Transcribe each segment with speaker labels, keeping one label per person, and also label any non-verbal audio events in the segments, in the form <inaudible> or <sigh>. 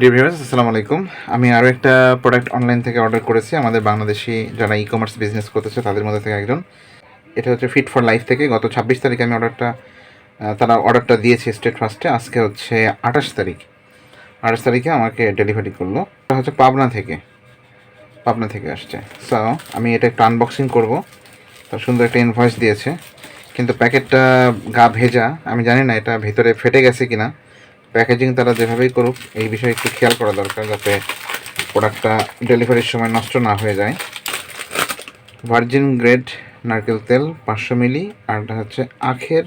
Speaker 1: Dear viewers আসসালামু আলাইকুম। আমি আরও একটা প্রোডাক্ট অনলাইন থেকে অর্ডার করেছি। আমাদের বাংলাদেশি যারা ই কমার্স বিজনেস করতেছে, তাদের মধ্যে থেকে একজন। এটা হচ্ছে ফিট ফর লাইফ থেকে। গত ছাব্বিশ তারিখে আমি অর্ডারটা তারা অর্ডারটা দিয়েছে স্টেট ফার্স্টে আজকে হচ্ছে আঠাশ তারিখ। আঠাশ তারিখে আমাকে ডেলিভারি করল। এটা হচ্ছে পাবনা থেকে। পাবনা থেকে আসছে। সো আমি এটা একটু আনবক্সিং করব। তো সুন্দর একটা ইনভয়েস দিয়েছে। কিন্তু প্যাকেটটা গা ভেজা। আমি জানি না এটা ভেতরে ফেটে গেছে কিনা। প্যাকেজিং তারা যেভাবেই করুক, এই বিষয়ে একটু খেয়াল করা দরকার যাতে প্রোডাক্টটা ডেলিভারির সময় নষ্ট না হয়ে যায়। ভার্জিন গ্রেড নারকেল তেল পাঁচশো মিলি, আর হচ্ছে আখের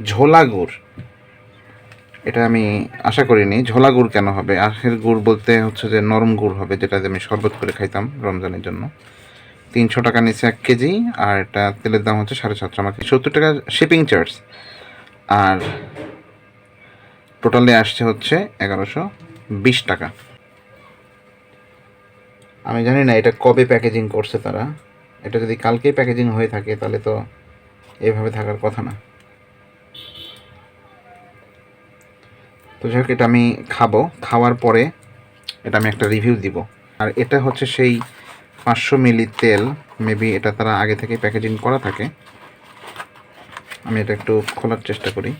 Speaker 1: ঝোলা গুড়। এটা আমি আশা করিনি, ঝোলা গুড় কেন হবে? আখের গুড় বলতে হচ্ছে যে নরম গুড় হবে, যেটা আমি শরবত করে খাইতাম রমজানের জন্য। তিনশো টাকা নিচে এক কেজি, আর এটা তেলের দাম হচ্ছে সাড়ে সাতশো, আমাকে সত্তর টাকা শিপিং চার্জ আর টোটালে আসছে হচ্ছে এগারোশো বিশ টাকা। আমি জানি না এটা কবে প্যাকেজিং করছে তারা। এটা যদি কালকেই প্যাকেজিং হয়ে থাকে তাহলে তো এভাবে থাকার কথা না। তো যাই হোক, এটা আমি খাব। খাওয়ার পরে এটা আমি একটা রিভিউ দিব। আর এটা হচ্ছে সেই পাঁচশো মিলি তেল। মেবি এটা তারা আগে থেকে প্যাকেজিং করা থাকে। আমি এটা একটু খোলার চেষ্টা করি।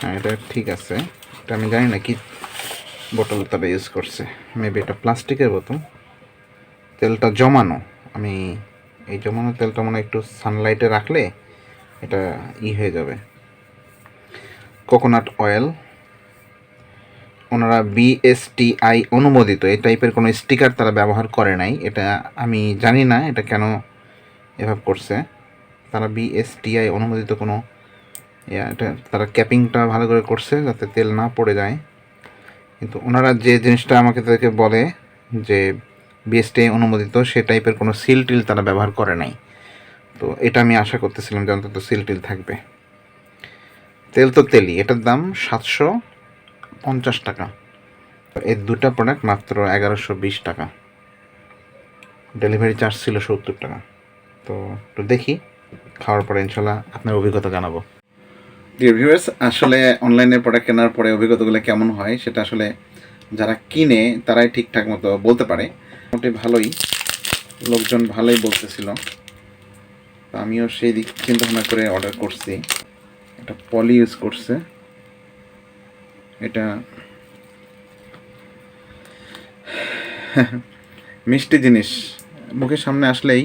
Speaker 1: হ্যাঁ এটা ঠিক আছে। এটা আমি জানি না কি বোতল তারা ইউজ করছে। মেবি এটা প্লাস্টিকের বোতল। তেলটা জমানো। আমি এই জমানো তেলটা মনে একটু সানলাইটে রাখলে এটা ই হয়ে যাবে। কোকোনাট অয়েল ওনারা বিএসটিআই অনুমোদিত। এই টাইপের কোনো স্টিকার তারা ব্যবহার করে নাই। এটা আমি জানি না এটা কেন এভাবে করছে। তারা বিএসটিআই অনুমোদিত কোনো এটা তারা ক্যাপিংটা ভালো করে করছে যাতে তেল না পড়ে যায়। কিন্তু ওনারা যে জিনিসটা আমাকে তাদেরকে বলে যে বিএসটি অনুমোদিত, সে টাইপের কোনো সিল টিল তারা ব্যবহার করে নাই। তো এটা আমি আশা করতেছিলাম যে অন্তত সিল টিল থাকবে। তেল তো তেলই, এটার দাম সাতশো পঞ্চাশ টাকা। এর দুটা প্রোডাক্ট মাত্র এগারোশো বিশ টাকা। ডেলিভারি চার্জ ছিল সত্তর টাকা। তো একটু দেখি, খাওয়ার পরে ইনশাল্লাহ আপনার অভিজ্ঞতা জানাব। ডিয়ার ভিউয়ার্স আসলে অনলাইনে প্রোডাক্ট কেনার পরে অভিজ্ঞতাগুলো কেমন হয় সেটা আসলে যারা কিনে, তারাই ঠিকঠাক মতো বলতে পারে। মোটামুটি ভালোই। লোকজন ভালোই বলতেছিল। আমিও সেই দিক চিন্তা ভাবনা করে অর্ডার করছি। এটা পলি ইউজ করছে। এটা <laughs> মিষ্টি জিনিস। মুখের সামনে আসলেই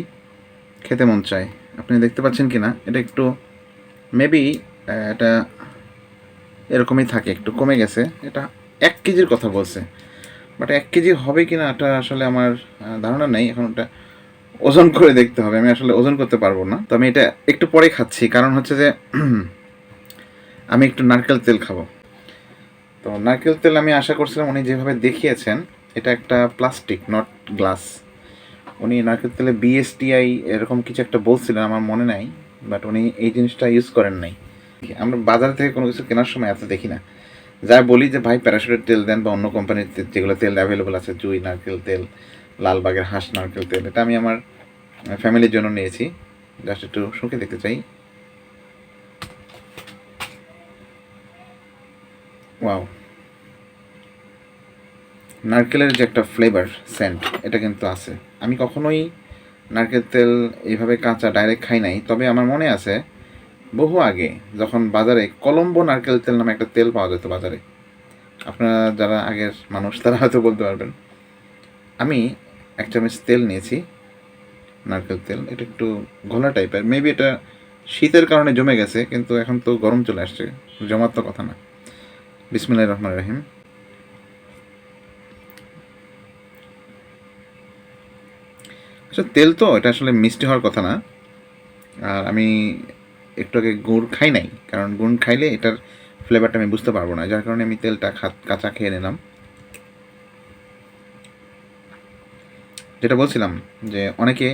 Speaker 1: খেতে মন চায়। আপনি দেখতে পাচ্ছেন কি না এটা একটু মেবি এটা এরকমই থাকে, একটু কমে গেছে। এটা এক কেজির কথা বলছে। বাট এক কেজি হবে কি না এটা আসলে আমার ধারণা নেই। এখন ওটা ওজন করে দেখতে হবে। আমি আসলে ওজন করতে পারব না। তো আমি এটা একটু পরে খাচ্ছি। কারণ হচ্ছে যে, <clears throat> আমি একটু নারকেল তেল খাব। তো নারকেল তেল আমি আশা করছিলাম উনি যেভাবে দেখিয়েছেন, এটা একটা প্লাস্টিক নট গ্লাস উনি নারকেল তেলে বিএসটিআই এরকম কিছু একটা বলছিলেন, আমার মনে নাই। বাট উনি এই জিনিসটা ইউজ করেন নাই। আমরা বাজার থেকে কোনো কিছু কেনার সময় এত দেখি না। যা বলি যে, ভাই, প্যারাশুটের তেল দেন বা অন্য কোম্পানির যেগুলো তেল অ্যাভেলেবল আছে, জুই, নারকেল তেল, লালবাগের হাঁস, নারকেল তেল, এটা আমি আমার ফ্যামিলির জন্য নিয়েছি। জাস্ট একটু শুকে দেখতে চাই। ওয়াও নারকেলের যে একটা ফ্লেভার সেন্ট এটা কিন্তু আছে। আমি কখনোই নারকেল তেল এইভাবে কাঁচা ডাইরেক্ট খাই নাই, তবে আমার মনে আছে বহু আগে যখন বাজারে কলম্বো নারকেল তেল নামে একটা তেল পাওয়া যেত বাজারে, আপনারা যারা আগের মানুষ, তারা হয়তো বলতে পারবেন। আমি এক চামচ তেল নিয়েছি, নারকেল তেল। এটা একটু ঘোলা টাইপের। মেবি এটা শীতের কারণে জমে গেছে, কিন্তু এখন তো গরম চলে আসছে। জমার তো কথা না। বিসমিল্লাহির রহমান রহিম। আচ্ছা তেল তো, এটা আসলে মিষ্টি হওয়ার কথা না। আর আমি একটু আগে গুড় খাই নাই, কারণ গুড় খাইলে এটার ফ্লেভারটা আমি বুঝতে পারব না, যার কারণে আমি তেলটা কাঁচা খেয়ে নিলাম। যেটা বলছিলাম যে অনেকে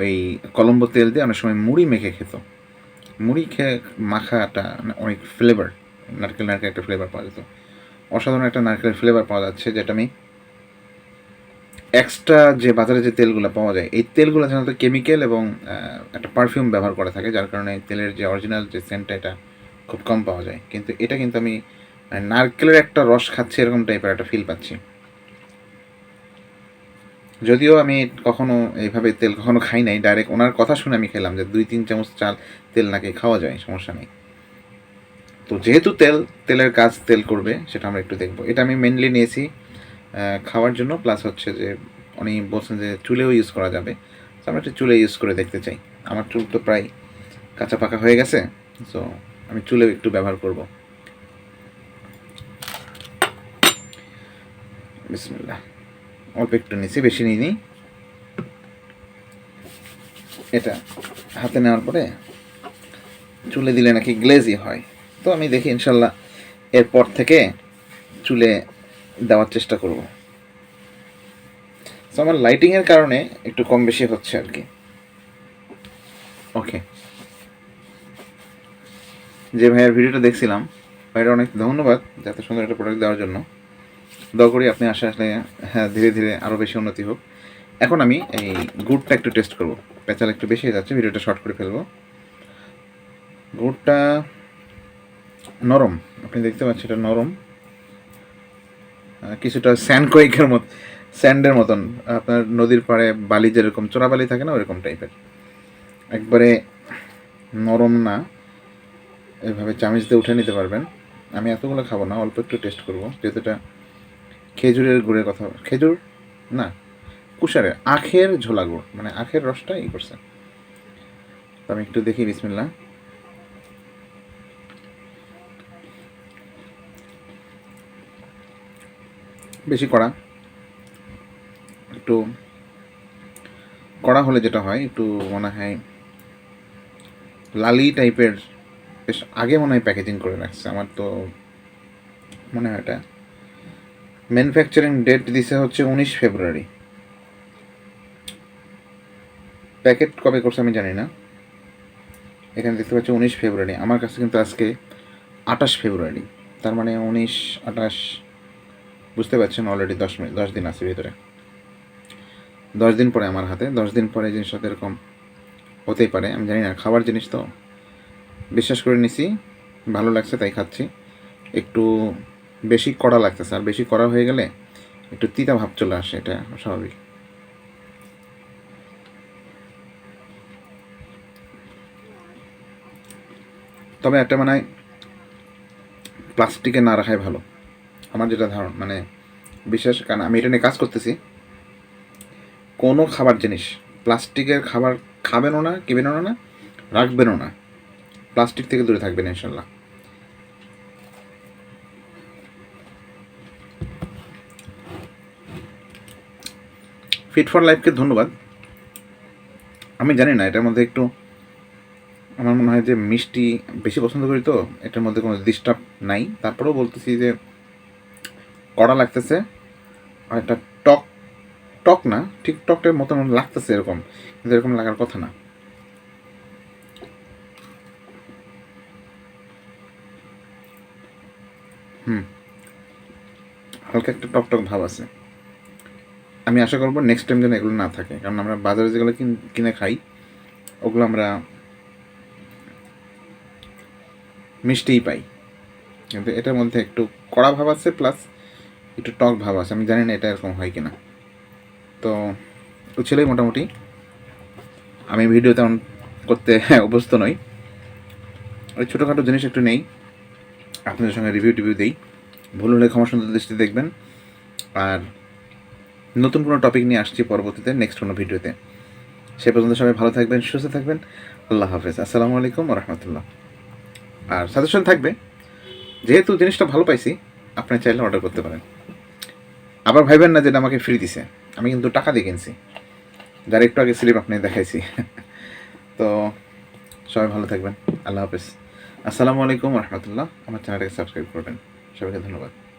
Speaker 1: ওই কলম্বো তেল দিয়ে অনেক সময় মুড়ি মেখে খেত। মুড়ি খেয়ে মাখাটা অনেক ফ্লেভার নারকেল নারকেল একটা ফ্লেভার পাওয়া যেত। অসাধারণ একটা নারকেলের ফ্লেভার পাওয়া যাচ্ছে, যেটা আমি এক্সট্রা যে বাজারে যে তেলগুলো পাওয়া যায়, এই তেলগুলো সাধারণত কেমিক্যাল এবং একটা পারফিউম ব্যবহার করে থাকে, যার কারণে তেলের যে অরিজিনাল যে সেন্টটা এটা খুব কম পাওয়া যায়। কিন্তু এটা কিন্তু আমি মানে নারকেলের একটা রস খাচ্ছি, এরকম টাইপের একটা ফিল পাচ্ছি। যদিও আমি কখনো এইভাবে তেল কখনো খাই নাই ডাইরেক্ট ওনার কথা শুনে আমি খেলাম যে দুই, তিন চামচ চাল তেল নাকি খাওয়া যায়, সমস্যা নেই। তো যেহেতু তেল, তেলের কাজ তেল করবে, সেটা আমরা একটু দেখব। এটা আমি মেনলি নিয়েছি খাওয়ার জন্য প্লাস হচ্ছে যে উনি বলছেন যে চুলেও ইউজ করা যাবে। তো আমরা একটু চুলে ইউজ করে দেখতে চাই। আমার চুল তো প্রায় কাঁচা পাকা হয়ে গেছে সো আমি চুলে একটু ব্যবহার করব। বিসমিল্লাহ। অল্প একটু নিছি, বেশি নিইনি। এটা হাতে নেওয়ার পরে চুলে দিলে নাকি গ্লেজি হয়। তো আমি দেখি, ইনশাল্লাহ, এরপর থেকে চুলে দেওয়ার চেষ্টা করব। তো আমার লাইটিংয়ের কারণে একটু কম বেশি হচ্ছে আর কি। ওকে যে ভাইয়ের ভিডিওটা দেখছিলাম, ভাইয়ের অনেক ধন্যবাদ যাতে সুন্দর একটা প্রোডাক্ট দেওয়ার জন্য। দয়া করি আপনি আসে আসলে হ্যাঁ ধীরে ধীরে আরও বেশি উন্নতি হোক। এখন আমি এই গুড়টা একটু টেস্ট করব। পেঁচাল একটু বেশি হয়ে যাচ্ছে, ভিডিওটা শর্ট করে ফেলব। গুড়টা নরম। আপনি দেখতে পাচ্ছেন এটা নরম। কিছুটা স্যান্ড কোয়েকের মত, স্যান্ডের মতন। আপনার নদীর পাড়ে বালি যেরকম, চোরা বালি থাকে না, ওরকম টাইপের একবারে নরম না, এভাবে চামিচ দিয়ে উঠে নিতে পারবেন। আমি এতগুলো খাব না, অল্প একটু টেস্ট করব, যেহেতু এটা খেজুরের গুড়ের কথা। খেজুর? না কুষারের আখের ঝোলা গুড় মানে আখের রসটা ই করছে। আমি একটু দেখি বিসমিল্লা বেশি কড়া। একটু কড়া হলে যেটা হয়, একটু মনে হয় লালি টাইপের, বেশ আগে মনে হয় প্যাকেজিং করে রাখছে। আমার তো মনে হয় এটা। ম্যানুফ্যাকচারিং ডেট দিছে হচ্ছে উনিশ ফেব্রুয়ারি। প্যাকেট কবে করছে আমি জানি না। এখানে দেখতে পাচ্ছি উনিশ ফেব্রুয়ারি। আমার কাছে কিন্তু আজকে আঠাশ ফেব্রুয়ারি। তার মানে উনিশ, আঠাশ বুঝতে পারছেন অলরেডি দশ মিনিট, দশ দিন আছে ভিতরে। দশ দিন পরে আমার হাতে, দশ দিন পরে জিনিসটা এরকম হতেই পারে, আমি জানি না, খাবার জিনিস তো বিশ্বাস করে নিছি, ভালো লাগছে তাই খাচ্ছি। একটু বেশি কড়া লাগতেছে, আর বেশি কড়া হয়ে গেলে একটু তিতা ভাব চলে আসে, এটা স্বাভাবিক। তবে একটা মানে প্লাস্টিকে না রাখাই ভালো। আমার যেটা ধারণ মানে বিশেষ কারণ আমি এটা নিয়ে কাজ করতেছি। কোনো খাবার জিনিস, প্লাস্টিকের খাবার খাবেনও না কিবেনও না, রাখবেনও না। প্লাস্টিক থেকে দূরে থাকবেন, ইনশাল্লাহ। ফিট ফর লাইফকে ধন্যবাদ। আমি জানি না, এটার মধ্যে একটু আমার মনে হয় যে মিষ্টি বেশি পছন্দ করি তো, এটার মধ্যে কোনো ডিস্টার্ব নাই। তারপরেও বলতেছি যে কড়া লাগতেছে। একটা টক টক না, ঠিক টকটার মতন লাগতেছে এরকম, কিন্তু এরকম লাগার কথা না। হুম। হালকা একটা টক টক ভাব আছে। আমি আশা করব নেক্সট টাইম যেন এগুলো না থাকে, কারণ আমরা বাজারে যেগুলো কিনে খাই, ওগুলো আমরা মিষ্টিই পাই। কিন্তু এটার মধ্যে একটু কড়া ভাব আছে প্লাস একটু টক ভাব আছে, আমি জানি না এটা এরকম হয় কিনা। তো ও ছেলেই মোটামুটি। আমি ভিডিও তেমন করতে <laughs> অভ্যস্ত নই। ওই ছোটোখাটো জিনিস একটু নেই। আপনাদের সঙ্গে রিভিউ টিভিউ দিই। ভুল হলে ক্ষমা সুন্দর দৃষ্টি দেখবেন। আর নতুন কোনো টপিক নিয়ে আসছি পরবর্তীতে নেক্সট কোনো ভিডিওতে। সে পর্যন্ত সবাই ভালো থাকবেন, সুস্থ থাকবেন। আল্লাহ হাফেজ। আসসালামু আলাইকুম রহমতুল্লাহ। আর সাজেশন থাকবে। যেহেতু জিনিসটা ভালো পাইছি আপনি চাইলে অর্ডার করতে পারেন। আবার ভাইবেন না যেটা আমাকে ফ্রি দিছে। আমি কিন্তু টাকা দিয়ে কিনছি। যার একটু আগে স্লিপ আপনি দেখাইছি। <laughs> তো সবাই ভালো থাকবেন। আল্লাহ হাফেজ। আসসালামু আলাইকুম রহমতুল্লাহ। আমার চ্যানেলটাকে সাবস্ক্রাইব করবেন। সবাইকে ধন্যবাদ।